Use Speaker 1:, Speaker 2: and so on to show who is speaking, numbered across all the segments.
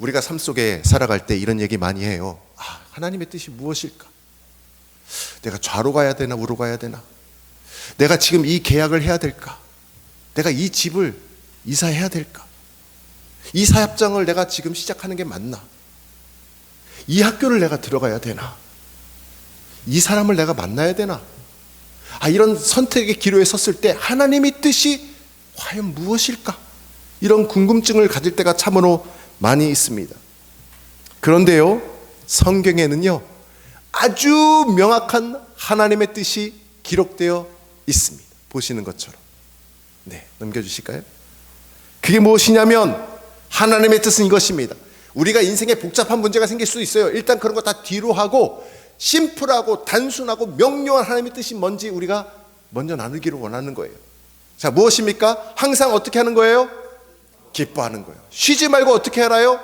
Speaker 1: 우리가 삶 속에 살아갈 때 이런 얘기 많이 해요. 아, 하나님의 뜻이 무엇일까? 내가 좌로 가야 되나 우로 가야 되나? 내가 지금 이 계약을 해야 될까? 내가 이 집을 이사해야 될까? 이 사업장을 내가 지금 시작하는 게 맞나? 이 학교를 내가 들어가야 되나? 이 사람을 내가 만나야 되나? 아, 이런 선택의 기로에 섰을 때 하나님의 뜻이 과연 무엇일까? 이런 궁금증을 가질 때가 참으로 많이 있습니다. 그런데요, 성경에는요, 아주 명확한 하나님의 뜻이 기록되어 있습니다. 보시는 것처럼. 네, 넘겨주실까요? 그게 무엇이냐면, 하나님의 뜻은 이것입니다. 우리가 인생에 복잡한 문제가 생길 수 있어요. 일단 그런 거 다 뒤로 하고, 심플하고 단순하고 명료한 하나님의 뜻이 뭔지 우리가 먼저 나누기를 원하는 거예요. 자, 무엇입니까? 항상 어떻게 하는 거예요? 기뻐하는 거예요. 쉬지 말고 어떻게 알아요?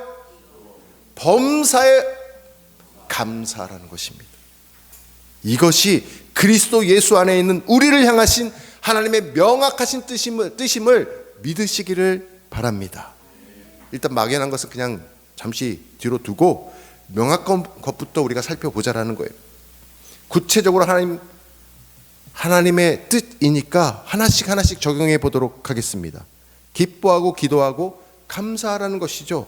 Speaker 1: 범사에 감사하라는 것입니다. 이것이 그리스도 예수 안에 있는 우리를 향하신 하나님의 명확하신 뜻임을, 뜻임을 믿으시기를 바랍니다. 일단 막연한 것은 그냥 잠시 뒤로 두고 명확한 것부터 우리가 살펴보자라는 거예요. 구체적으로 하나님 하나님의 뜻이니까 하나씩 하나씩 적용해 보도록 하겠습니다. 기뻐하고 기도하고 감사하라는 것이죠.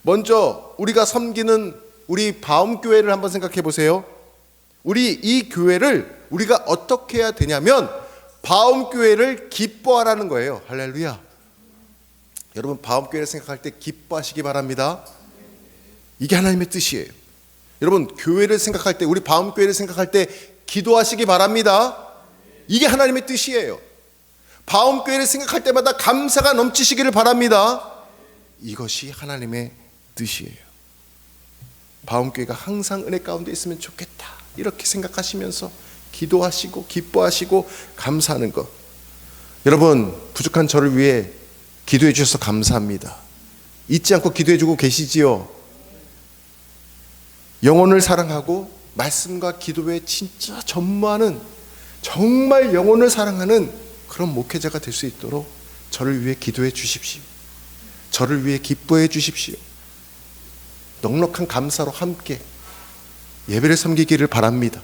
Speaker 1: 먼저 우리가 섬기는 우리 바움 교회를 한번 생각해 보세요. 우리 이 교회를 우리가 어떻게 해야 되냐면 바움 교회를 기뻐하라는 거예요. 할렐루야. 여러분 바움 교회를 생각할 때 기뻐하시기 바랍니다. 이게 하나님의 뜻이에요. 여러분 교회를 생각할 때 우리 바움 교회를 생각할 때 기도하시기 바랍니다. 이게 하나님의 뜻이에요. 바움 교회를 생각할 때마다 감사가 넘치시기를 바랍니다. 이것이 하나님의 뜻이에요. 바움 교회가 항상 은혜 가운데 있으면 좋겠다. 이렇게 생각하시면서 기도하시고 기뻐하시고 감사하는 것. 여러분 부족한 저를 위해 기도해 주셔서 감사합니다. 잊지 않고 기도해 주고 계시지요. 영혼을 사랑하고 말씀과 기도에 진짜 전무하는 정말 영혼을 사랑하는 그런 목회자가 될 수 있도록 저를 위해 기도해 주십시오. 저를 위해 기뻐해 주십시오. 넉넉한 감사로 함께 예배를 섬기기를 바랍니다.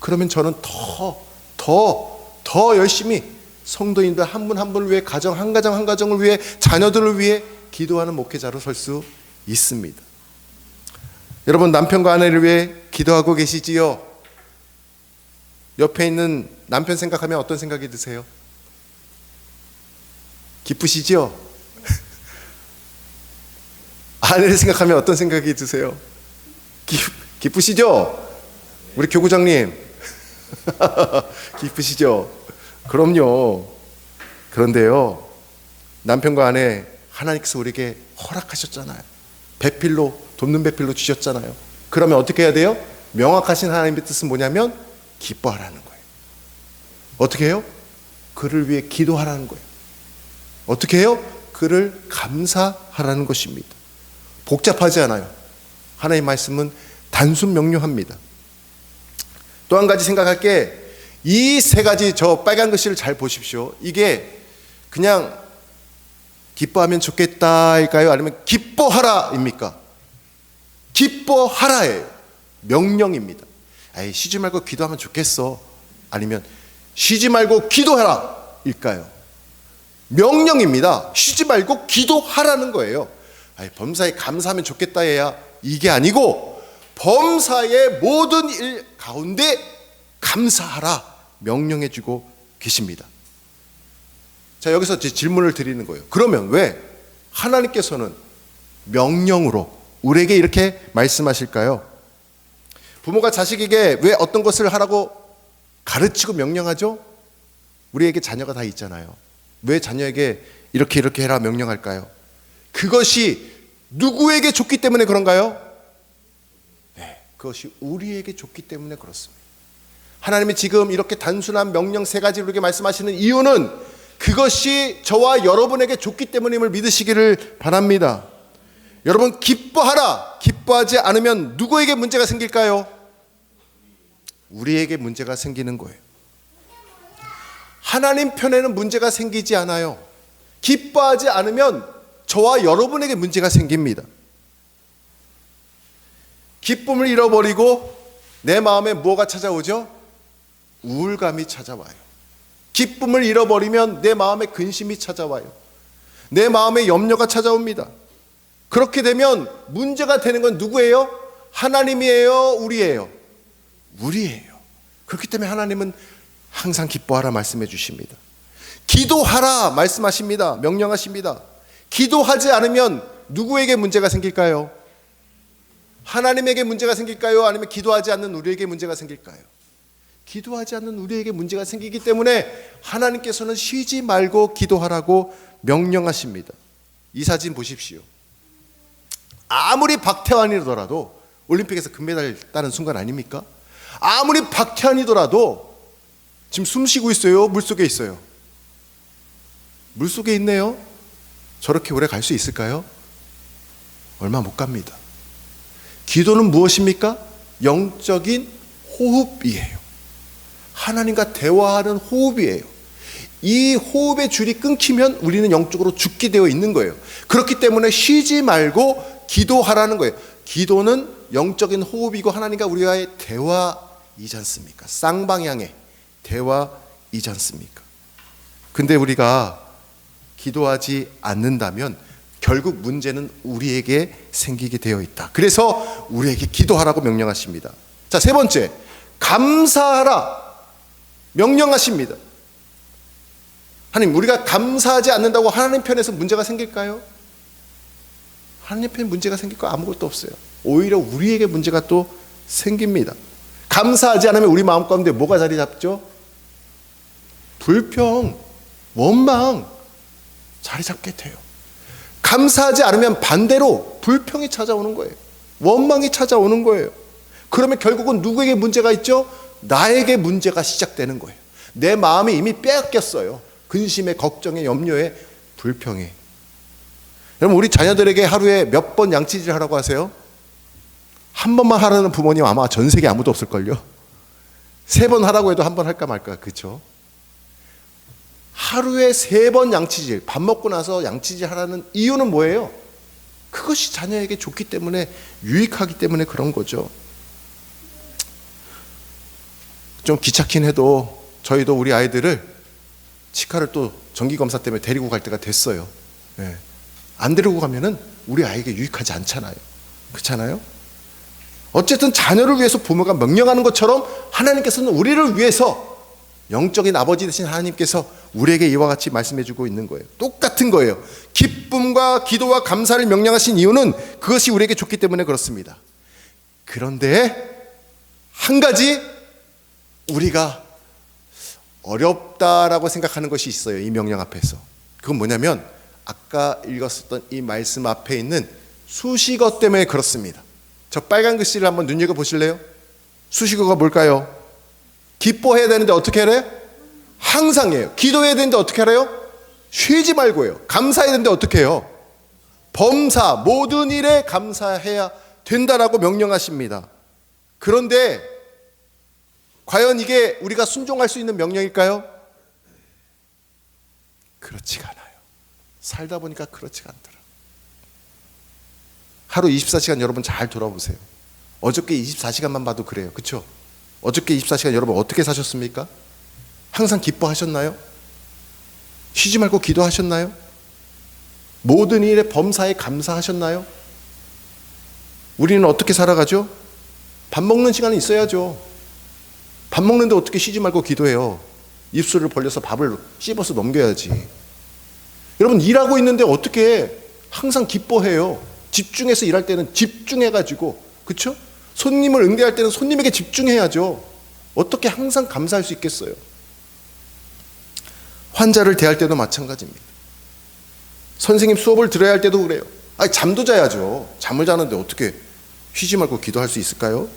Speaker 1: 그러면 저는 더, 더, 더 열심히 성도인들 한 분 한 분을 위해 가정 한 가정 한 가정을 위해 자녀들을 위해 기도하는 목회자로 설 수 있습니다. 여러분 남편과 아내를 위해 기도하고 계시지요? 옆에 있는 남편 생각하면 어떤 생각이 드세요? 기쁘시지요? 아내를 생각하면 어떤 생각이 드세요? 기, 기쁘시죠? 우리 교구장님 기쁘시죠? 그럼요. 그런데요, 남편과 아내 하나님께서 우리에게 허락하셨잖아요. 배필로 돕는 배필로 주셨잖아요. 그러면 어떻게 해야 돼요? 명확하신 하나님의 뜻은 뭐냐면 기뻐하라는 거예요. 어떻게 해요? 그를 위해 기도하라는 거예요. 어떻게 해요? 그를 감사하라는 것입니다. 복잡하지 않아요. 하나님 말씀은 단순 명료합니다. 또 한 가지 생각할 게 이 세 가지 저 빨간 글씨를 잘 보십시오. 이게 그냥 기뻐하면 좋겠다일까요? 아니면 기뻐하라입니까? 기뻐하라예요. 명령입니다. 에이, 쉬지 말고 기도하면 좋겠어. 아니면 쉬지 말고 기도하라 일까요? 명령입니다. 쉬지 말고 기도하라는 거예요. 아이, 범사에 감사하면 좋겠다 해야 이게 아니고 범사의 모든 일 가운데 감사하라 명령해 주고 계십니다. 자, 여기서 제 질문을 드리는 거예요. 그러면 왜 하나님께서는 명령으로 우리에게 이렇게 말씀하실까요? 부모가 자식에게 왜 어떤 것을 하라고 가르치고 명령하죠? 우리에게 자녀가 다 있잖아요. 왜 자녀에게 이렇게 이렇게 해라 명령할까요? 그것이 누구에게 좋기 때문에 그런가요? 네, 그것이 우리에게 좋기 때문에 그렇습니다. 하나님이 지금 이렇게 단순한 명령 세 가지를 우리에게 말씀하시는 이유는 그것이 저와 여러분에게 좋기 때문임을 믿으시기를 바랍니다. 여러분 기뻐하라. 기뻐하지 않으면 누구에게 문제가 생길까요? 우리에게 문제가 생기는 거예요. 하나님 편에는 문제가 생기지 않아요. 기뻐하지 않으면 저와 여러분에게 문제가 생깁니다. 기쁨을 잃어버리고 내 마음에 뭐가 찾아오죠? 우울감이 찾아와요. 기쁨을 잃어버리면 내 마음에 근심이 찾아와요. 내 마음에 염려가 찾아옵니다. 그렇게 되면 문제가 되는 건 누구예요? 하나님이에요? 우리예요? 우리예요. 그렇기 때문에 하나님은 항상 기뻐하라 말씀해 주십니다. 기도하라 말씀하십니다. 명령하십니다. 기도하지 않으면 누구에게 문제가 생길까요? 하나님에게 문제가 생길까요? 아니면 기도하지 않는 우리에게 문제가 생길까요? 기도하지 않는 우리에게 문제가 생기기 때문에 하나님께서는 쉬지 말고 기도하라고 명령하십니다. 이 사진 보십시오. 아무리 박태환이더라도 올림픽에서 금메달 따는 순간 아닙니까? 아무리 박태환이더라도 지금 숨 쉬고 있어요. 물 속에 있어요. 물 속에 있네요. 저렇게 오래 갈 수 있을까요? 얼마 못 갑니다. 기도는 무엇입니까? 영적인 호흡이에요. 하나님과 대화하는 호흡이에요. 이 호흡의 줄이 끊기면 우리는 영적으로 죽게 되어 있는 거예요. 그렇기 때문에 쉬지 말고 기도하라는 거예요. 기도는 영적인 호흡이고 하나님과 우리와의 대화이지 않습니까? 쌍방향의 대화이지 않습니까? 근데 우리가 기도하지 않는다면 결국 문제는 우리에게 생기게 되어 있다. 그래서 우리에게 기도하라고 명령하십니다. 자, 세 번째. 감사하라. 명령하십니다. 하나님, 우리가 감사하지 않는다고 하나님 편에서 문제가 생길까요? 하나님 편 문제가 생길 거 아무것도 없어요. 오히려 우리에게 문제가 또 생깁니다. 감사하지 않으면 우리 마음 가운데 뭐가 자리 잡죠? 불평, 원망 자리 잡게 돼요. 감사하지 않으면 반대로 불평이 찾아오는 거예요. 원망이 찾아오는 거예요. 그러면 결국은 누구에게 문제가 있죠? 나에게 문제가 시작되는 거예요. 내 마음이 이미 빼앗겼어요. 근심에, 걱정에, 염려에, 불평에. 여러분, 우리 자녀들에게 하루에 몇 번 양치질 하라고 하세요? 한 번만 하라는 부모님 아마 전 세계 아무도 없을걸요? 세 번 하라고 해도 한 번 할까 말까, 그쵸? 하루에 세 번 양치질, 밥 먹고 나서 양치질 하라는 이유는 뭐예요? 그것이 자녀에게 좋기 때문에, 유익하기 때문에 그런 거죠. 좀 귀찮긴 해도 저희도 우리 아이들을 치과를 또 정기 검사 때문에 데리고 갈 때가 됐어요. 예. 안 데리고 가면은 우리 아이에게 유익하지 않잖아요. 그렇잖아요? 어쨌든 자녀를 위해서 부모가 명령하는 것처럼 하나님께서는 우리를 위해서 영적인 아버지 되신 하나님께서 우리에게 이와 같이 말씀해 주고 있는 거예요. 똑같은 거예요. 기쁨과 기도와 감사를 명령하신 이유는 그것이 우리에게 좋기 때문에 그렇습니다. 그런데 한 가지 우리가 어렵다라고 생각하는 것이 있어요. 이 명령 앞에서. 그건 뭐냐면 아까 읽었었던 이 말씀 앞에 있는 수식어 때문에 그렇습니다. 저 빨간 글씨를 한번 눈여겨 보실래요? 수식어가 뭘까요? 기뻐해야 되는데 어떻게 하래요? 항상 해요. 기도해야 되는데 어떻게 하래요? 쉬지 말고 해요. 감사해야 되는데 어떻게 해요? 범사 모든 일에 감사해야 된다라고 명령하십니다. 그런데 과연 이게 우리가 순종할 수 있는 명령일까요? 그렇지가 않아요. 살다 보니까 그렇지가 않더라. 하루 24시간 여러분 잘 돌아보세요. 어저께 24시간만 봐도 그래요. 그렇죠? 어저께 24시간 여러분 어떻게 사셨습니까? 항상 기뻐하셨나요? 쉬지 말고 기도하셨나요? 모든 일에 범사에 감사하셨나요? 우리는 어떻게 살아가죠? 밥 먹는 시간이 있어야죠. 밥 먹는데 어떻게 쉬지 말고 기도해요? 입술을 벌려서 밥을 씹어서 넘겨야지. 여러분 일하고 있는데 어떻게 항상 기뻐해요? 집중해서 일할 때는 집중해가지고 그렇죠? 손님을 응대할 때는 손님에게 집중해야죠. 어떻게 항상 감사할 수 있겠어요? 환자를 대할 때도 마찬가지입니다. 선생님 수업을 들어야 할 때도 그래요. 아 잠도 자야죠. 잠을 자는데 어떻게 쉬지 말고 기도할 수 있을까요?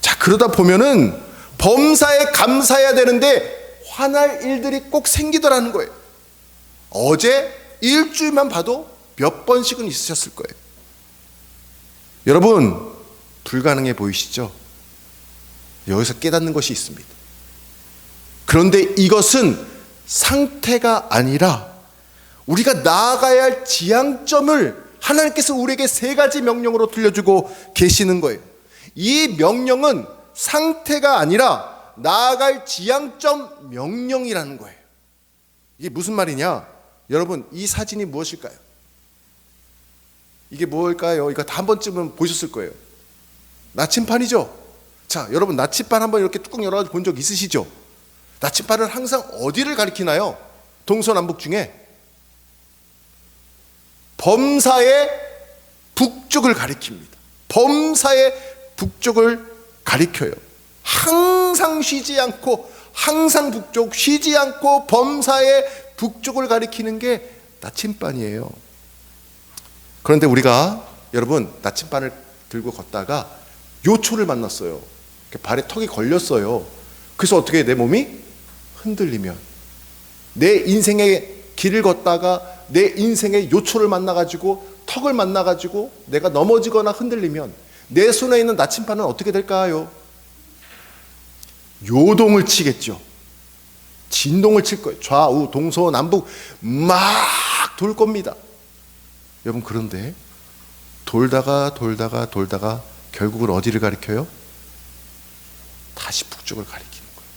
Speaker 1: 자, 그러다 보면은 범사에 감사해야 되는데 화날 일들이 꼭 생기더라는 거예요. 어제 일주일만 봐도 몇 번씩은 있으셨을 거예요. 여러분, 불가능해 보이시죠? 여기서 깨닫는 것이 있습니다. 그런데 이것은 상태가 아니라 우리가 나아가야 할 지향점을 하나님께서 우리에게 세 가지 명령으로 들려주고 계시는 거예요. 이 명령은 상태가 아니라 나아갈 지향점 명령이라는 거예요. 이게 무슨 말이냐? 여러분, 이 사진이 무엇일까요? 이게 뭘까요? 이거 다 한 번쯤은 보셨을 거예요. 나침판이죠? 자, 여러분, 나침판 한번 이렇게 뚜껑 열어가지고 본 적 있으시죠? 나침판은 항상 어디를 가리키나요? 동서남북 중에 범사의 북쪽을 가리킵니다. 범사의 북쪽을 가리켜요. 항상 쉬지 않고 항상 북쪽 쉬지 않고 범사의 북쪽을 가리키는 게 나침반이에요. 그런데 우리가 여러분 나침반을 들고 걷다가 요초를 만났어요. 발에 턱이 걸렸어요. 그래서 어떻게 내 몸이 흔들리면 내 인생의 길을 걷다가 내 인생의 요초를 만나가지고 턱을 만나가지고 내가 넘어지거나 흔들리면 내 손에 있는 나침반은 어떻게 될까요? 요동을 치겠죠. 진동을 칠 거예요. 좌우, 동서, 남북 막 돌 겁니다. 여러분 그런데 돌다가 돌다가 돌다가 결국은 어디를 가리켜요? 다시 북쪽을 가리키는 거예요.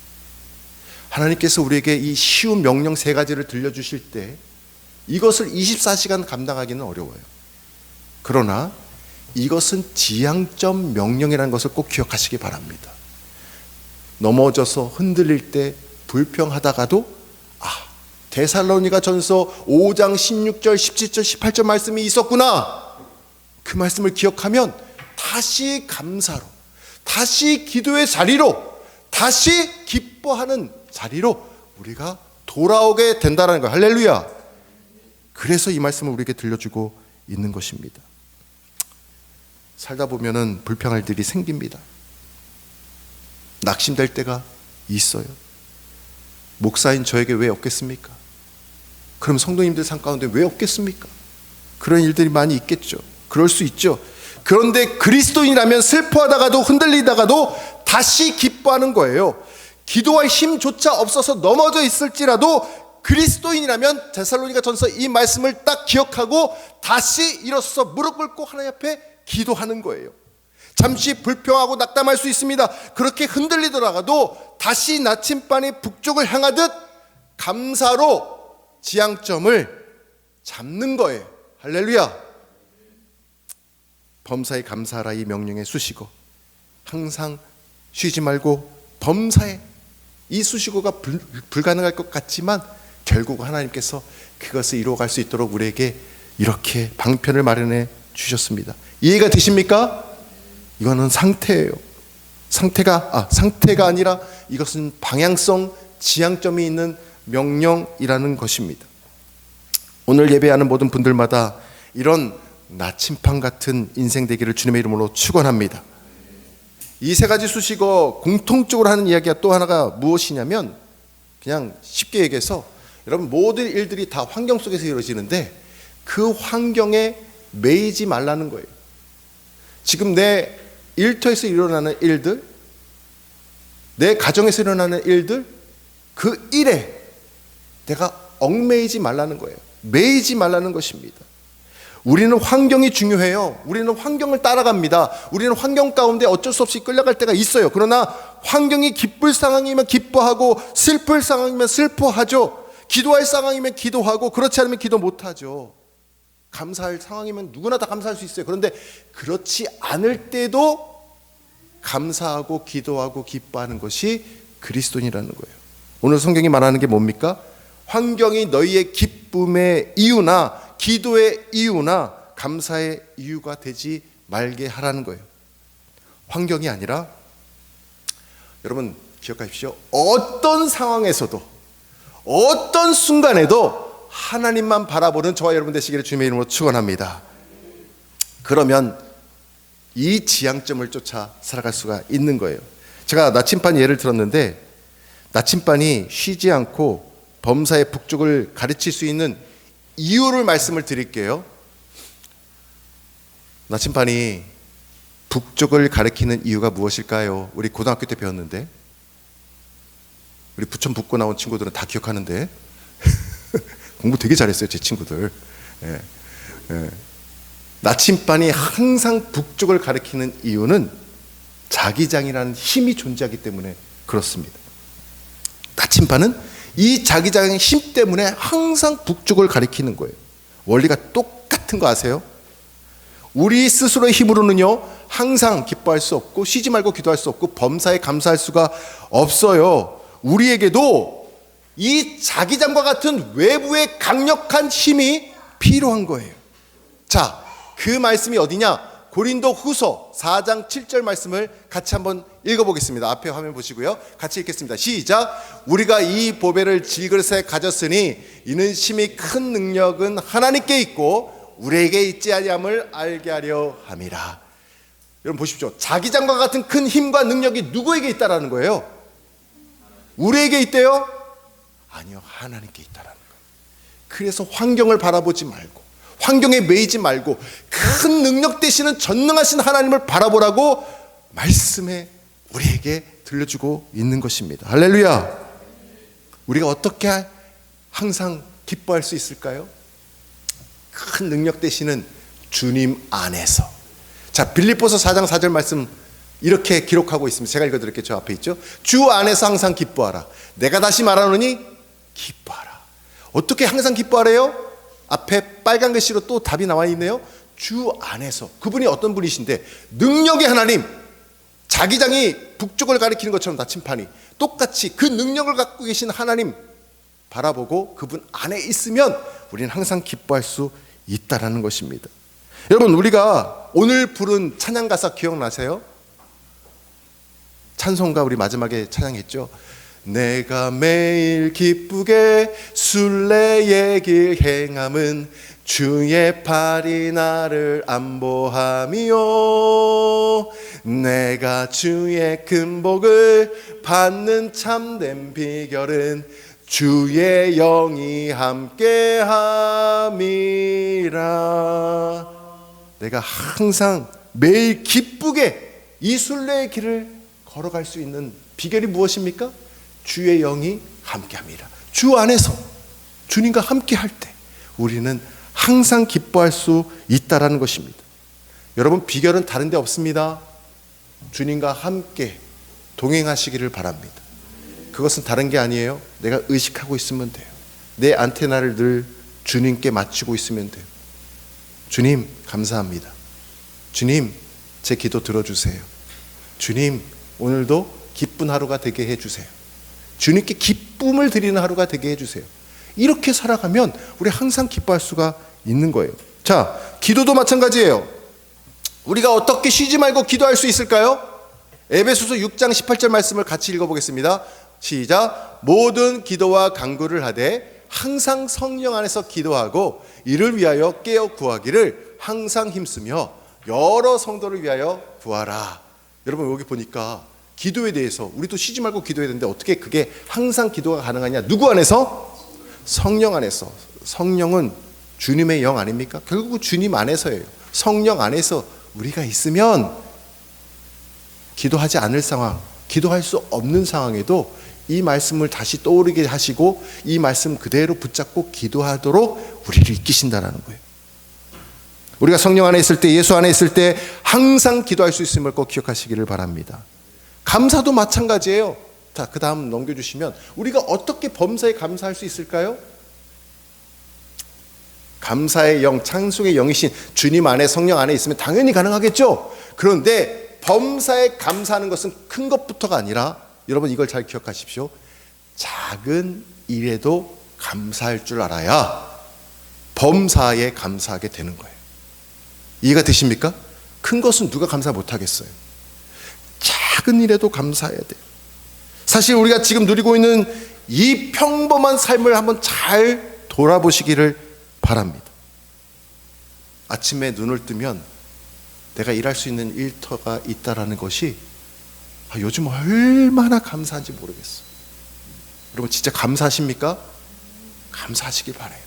Speaker 1: 하나님께서 우리에게 이 쉬운 명령 세 가지를 들려주실 때 이것을 24시간 감당하기는 어려워요. 그러나 이것은 지향점 명령이라는 것을 꼭 기억하시기 바랍니다. 넘어져서 흔들릴 때 불평하다가도 아 데살로니가 전서 5장 16절 17절 18절 말씀이 있었구나 그 말씀을 기억하면 다시 감사로 다시 기도의 자리로 다시 기뻐하는 자리로 우리가 돌아오게 된다는 거 할렐루야 그래서 이 말씀을 우리에게 들려주고 있는 것입니다 살다 보면은 불평할 일이 생깁니다 낙심될 때가 있어요 목사인 저에게 왜 없겠습니까? 그럼 성도님들 삶 가운데 왜 없겠습니까? 그런 일들이 많이 있겠죠. 그럴 수 있죠. 그런데 그리스도인이라면 슬퍼하다가도 흔들리다가도 다시 기뻐하는 거예요. 기도할 힘조차 없어서 넘어져 있을지라도 그리스도인이라면 데살로니가 전서 이 말씀을 딱 기억하고 다시 일어서서 무릎 꿇고 하나님 앞에 기도하는 거예요. 잠시 불평하고 낙담할 수 있습니다. 그렇게 흔들리더라도 다시 나침반이 북쪽을 향하듯 감사로 지향점을 잡는 거예요. 할렐루야. 범사에 감사하라 이 명령에 수시고 항상 쉬지 말고 범사에 이 수시고가 불, 불가능할 것 같지만 결국 하나님께서 그것을 이루어갈 수 있도록 우리에게 이렇게 방편을 마련해 주셨습니다. 이해가 되십니까? 이거는 상태예요. 상태가 아 상태가 아니라 이것은 방향성 지향점이 있는 명령이라는 것입니다. 오늘 예배하는 모든 분들마다 이런 나침판 같은 인생 되기를 주님의 이름으로 축원합니다. 이 세 가지 수식어 공통적으로 하는 이야기가 또 하나가 무엇이냐면 그냥 쉽게 얘기해서 여러분 모든 일들이 다 환경 속에서 이루어지는데 그 환경에 매이지 말라는 거예요. 지금 내 일터에서 일어나는 일들, 내 가정에서 일어나는 일들, 그 일에 내가 얽매이지 말라는 거예요. 매이지 말라는 것입니다. 우리는 환경이 중요해요. 우리는 환경을 따라갑니다. 우리는 환경 가운데 어쩔 수 없이 끌려갈 때가 있어요. 그러나 환경이 기쁠 상황이면 기뻐하고 슬플 상황이면 슬퍼하죠. 기도할 상황이면 기도하고 그렇지 않으면 기도 못하죠. 감사할 상황이면 누구나 다 감사할 수 있어요. 그런데 그렇지 않을 때도 감사하고 기도하고 기뻐하는 것이 그리스도인이라는 거예요. 오늘 성경이 말하는 게 뭡니까? 환경이 너희의 기쁨의 이유나 기도의 이유나 감사의 이유가 되지 말게 하라는 거예요. 환경이 아니라 여러분 기억하십시오. 어떤 상황에서도 어떤 순간에도 하나님만 바라보는 저와 여러분 되시기를 주님의 이름으로 축원합니다. 그러면 이 지향점을 쫓아 살아갈 수가 있는 거예요. 제가 나침반 예를 들었는데 나침반이 쉬지 않고 범사의 북쪽을 가르칠 수 있는 이유를 말씀을 드릴게요. 나침반이 북쪽을 가리키는 이유가 무엇일까요? 우리 고등학교 때 배웠는데 우리 부천 북고 나온 친구들은 다 기억하는데 공부 되게 잘했어요 제 친구들. 예, 예. 나침반이 항상 북쪽을 가리키는 이유는 자기장이라는 힘이 존재하기 때문에 그렇습니다. 나침반은 이 자기장의 힘 때문에 항상 북쪽을 가리키는 거예요. 원리가 똑같은 거 아세요? 우리 스스로의 힘으로는요, 항상 기뻐할 수 없고, 쉬지 말고 기도할 수 없고, 범사에 감사할 수가 없어요. 우리에게도 이 자기장과 같은 외부의 강력한 힘이 필요한 거예요. 자, 그 말씀이 어디냐? 고린도 후서 4장 7절 말씀을 같이 한번 읽어보겠습니다. 앞에 화면 보시고요. 같이 읽겠습니다. 시작. 우리가 이 보배를 질그릇에 가졌으니 이는 심히 큰 능력은 하나님께 있고 우리에게 있지 아니함을 알게 하려 함이라. 여러분 보십시오. 자기장과 같은 큰 힘과 능력이 누구에게 있다라는 거예요? 우리에게 있대요? 아니요. 하나님께 있다라는 거예요. 그래서 환경을 바라보지 말고 환경에 매이지 말고 큰 능력 되시는 전능하신 하나님을 바라보라고 말씀에 우리에게 들려주고 있는 것입니다. 할렐루야. 우리가 어떻게 항상 기뻐할 수 있을까요? 큰 능력 되시는 주님 안에서. 자, 빌립보서 4장 4절 말씀 이렇게 기록하고 있습니다. 제가 읽어 드릴게요. 저 앞에 있죠. 주 안에서 항상 기뻐하라. 내가 다시 말하노니 기뻐하라. 어떻게 항상 기뻐하래요? 앞에 빨간 글씨로 또 답이 나와 있네요. 주 안에서 그분이 어떤 분이신데 능력의 하나님 자기장이 북쪽을 가리키는 것처럼 나침판이 똑같이 그 능력을 갖고 계신 하나님 바라보고 그분 안에 있으면 우리는 항상 기뻐할 수 있다라는 것입니다. 여러분 우리가 오늘 부른 찬양 가사 기억나세요? 찬송가 우리 마지막에 찬양했죠. 내가 매일 기쁘게 순례의 길 행함은 주의 팔이 나를 안보함이요 내가 주의 큰 복을 받는 참된 비결은 주의 영이 함께함이라 내가 항상 매일 기쁘게 이 순례의 길을 걸어갈 수 있는 비결이 무엇입니까? 주의 영이 함께합니다. 주 안에서 주님과 함께할 때 우리는 항상 기뻐할 수 있다라는 것입니다. 여러분 비결은 다른 데 없습니다. 주님과 함께 동행하시기를 바랍니다. 그것은 다른 게 아니에요. 내가 의식하고 있으면 돼요. 내 안테나를 늘 주님께 맞추고 있으면 돼요. 주님 감사합니다. 주님 제 기도 들어주세요. 주님 오늘도 기쁜 하루가 되게 해주세요. 주님께 기쁨을 드리는 하루가 되게 해주세요. 이렇게 살아가면 우리 항상 기뻐할 수가 있는 거예요. 자, 기도도 마찬가지예요. 우리가 어떻게 쉬지 말고 기도할 수 있을까요? 에베소서 6장 18절 말씀을 같이 읽어보겠습니다. 시작. 모든 기도와 간구를 하되 항상 성령 안에서 기도하고 이를 위하여 깨어 구하기를 항상 힘쓰며 여러 성도를 위하여 구하라. 여러분 여기 보니까 기도에 대해서 우리도 쉬지 말고 기도해야 되는데 어떻게 그게 항상 기도가 가능하냐? 누구 안에서? 성령 안에서. 성령은 주님의 영 아닙니까? 결국 주님 안에서예요. 성령 안에서 우리가 있으면 기도하지 않을 상황, 기도할 수 없는 상황에도 이 말씀을 다시 떠오르게 하시고 이 말씀 그대로 붙잡고 기도하도록 우리를 이끄신다라는 거예요. 우리가 성령 안에 있을 때, 예수 안에 있을 때 항상 기도할 수 있음을 꼭 기억하시기를 바랍니다. 감사도 마찬가지예요. 자, 그 다음 넘겨주시면 우리가 어떻게 범사에 감사할 수 있을까요? 감사의 영, 창속의 영이신 주님 안에 성령 안에 있으면 당연히 가능하겠죠. 그런데 범사에 감사하는 것은 큰 것부터가 아니라 여러분 이걸 잘 기억하십시오. 작은 일에도 감사할 줄 알아야 범사에 감사하게 되는 거예요. 이해가 되십니까? 큰 것은 누가 감사 못 하겠어요. 작은 일에도 감사해야 돼요. 사실 우리가 지금 누리고 있는 이 평범한 삶을 한번 잘 돌아보시기를 바랍니다. 아침에 눈을 뜨면 내가 일할 수 있는 일터가 있다라는 것이 아, 요즘 얼마나 감사한지 모르겠어. 여러분 진짜 감사하십니까? 감사하시길 바래요.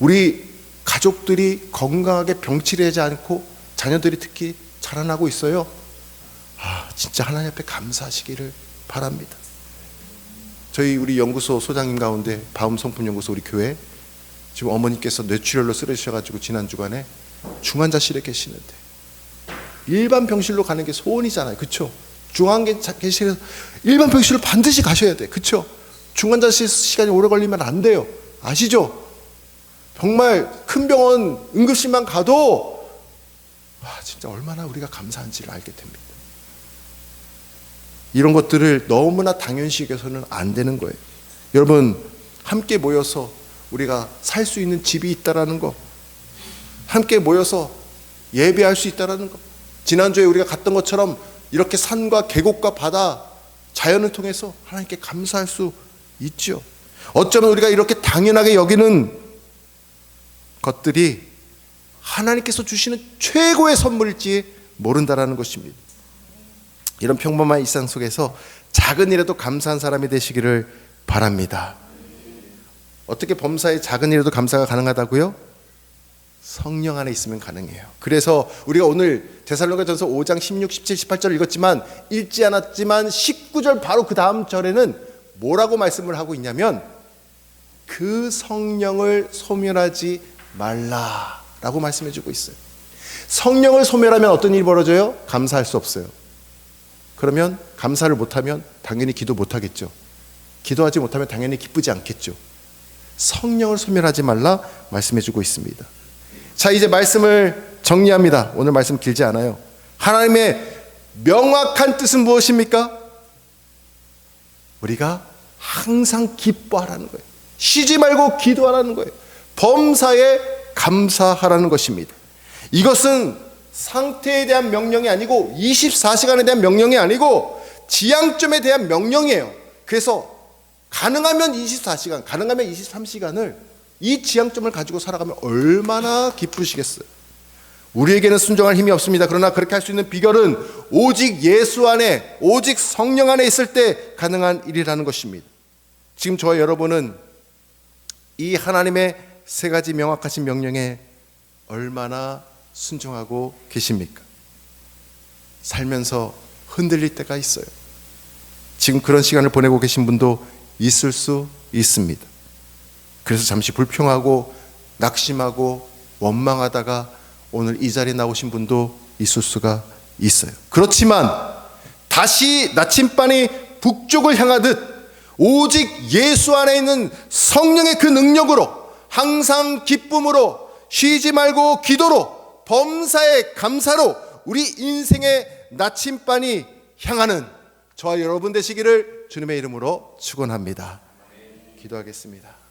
Speaker 1: 우리 가족들이 건강하게 병치레지 않고 자녀들이 특히 자라나고 있어요. 아, 진짜 하나님 앞에 감사하시기를 바랍니다. 저희 우리 연구소 소장님 가운데 바움 성품 연구소 우리 교회 지금 어머니께서 뇌출혈로 쓰러지셔가지고 지난 주간에 중환자실에 계시는데 일반 병실로 가는 게 소원이잖아요. 그렇죠? 중앙계실에서 일반 병실을 반드시 가셔야 돼. 그렇죠? 중환자실 시간이 오래 걸리면 안 돼요. 아시죠? 정말 큰 병원 응급실만 가도 와, 진짜 얼마나 우리가 감사한지를 알게 됩니다. 이런 것들을 너무나 당연시 여겨서는 안 되는 거예요. 여러분 함께 모여서 우리가 살 수 있는 집이 있다라는 거, 함께 모여서 예배할 수 있다라는 거. 지난주에 우리가 갔던 것처럼 이렇게 산과 계곡과 바다, 자연을 통해서 하나님께 감사할 수 있죠. 어쩌면 우리가 이렇게 당연하게 여기는 것들이 하나님께서 주시는 최고의 선물일지 모른다라는 것입니다. 이런 평범한 일상 속에서 작은 일에도 감사한 사람이 되시기를 바랍니다. 어떻게 범사에 작은 일에도 감사가 가능하다고요? 성령 안에 있으면 가능해요. 그래서 우리가 오늘 데살로니가전서 5장 16, 17, 18절 읽었지만 읽지 않았지만 19절 바로 그 다음 절에는 뭐라고 말씀을 하고 있냐면 그 성령을 소멸하지 말라라고 말씀해 주고 있어요. 성령을 소멸하면 어떤 일이 벌어져요? 감사할 수 없어요. 그러면 감사를 못하면 당연히 기도 못하겠죠. 기도하지 못하면 당연히 기쁘지 않겠죠. 성령을 소멸하지 말라 말씀해 주고 있습니다. 자, 이제 말씀을 정리합니다. 오늘 말씀 길지 않아요. 하나님의 명확한 뜻은 무엇입니까? 우리가 항상 기뻐하라는 거예요. 쉬지 말고 기도하라는 거예요. 범사에 감사하라는 것입니다. 이것은 상태에 대한 명령이 아니고 24시간에 대한 명령이 아니고 지향점에 대한 명령이에요. 그래서 가능하면 24시간, 가능하면 23시간을 이 지향점을 가지고 살아가면 얼마나 기쁘시겠어요. 우리에게는 순종할 힘이 없습니다. 그러나 그렇게 할 수 있는 비결은 오직 예수 안에, 오직 성령 안에 있을 때 가능한 일이라는 것입니다. 지금 저와 여러분은 이 하나님의 세 가지 명확하신 명령에 얼마나 순종하고 계십니까? 살면서 흔들릴 때가 있어요. 지금 그런 시간을 보내고 계신 분도 있을 수 있습니다. 그래서 잠시 불평하고 낙심하고 원망하다가 오늘 이 자리에 나오신 분도 있을 수가 있어요. 그렇지만 다시 나침반이 북쪽을 향하듯 오직 예수 안에 있는 성령의 그 능력으로 항상 기쁨으로 쉬지 말고 기도로 범사의 감사로 우리 인생의 나침반이 향하는 저와 여러분 되시기를 주님의 이름으로 축원합니다. 기도하겠습니다.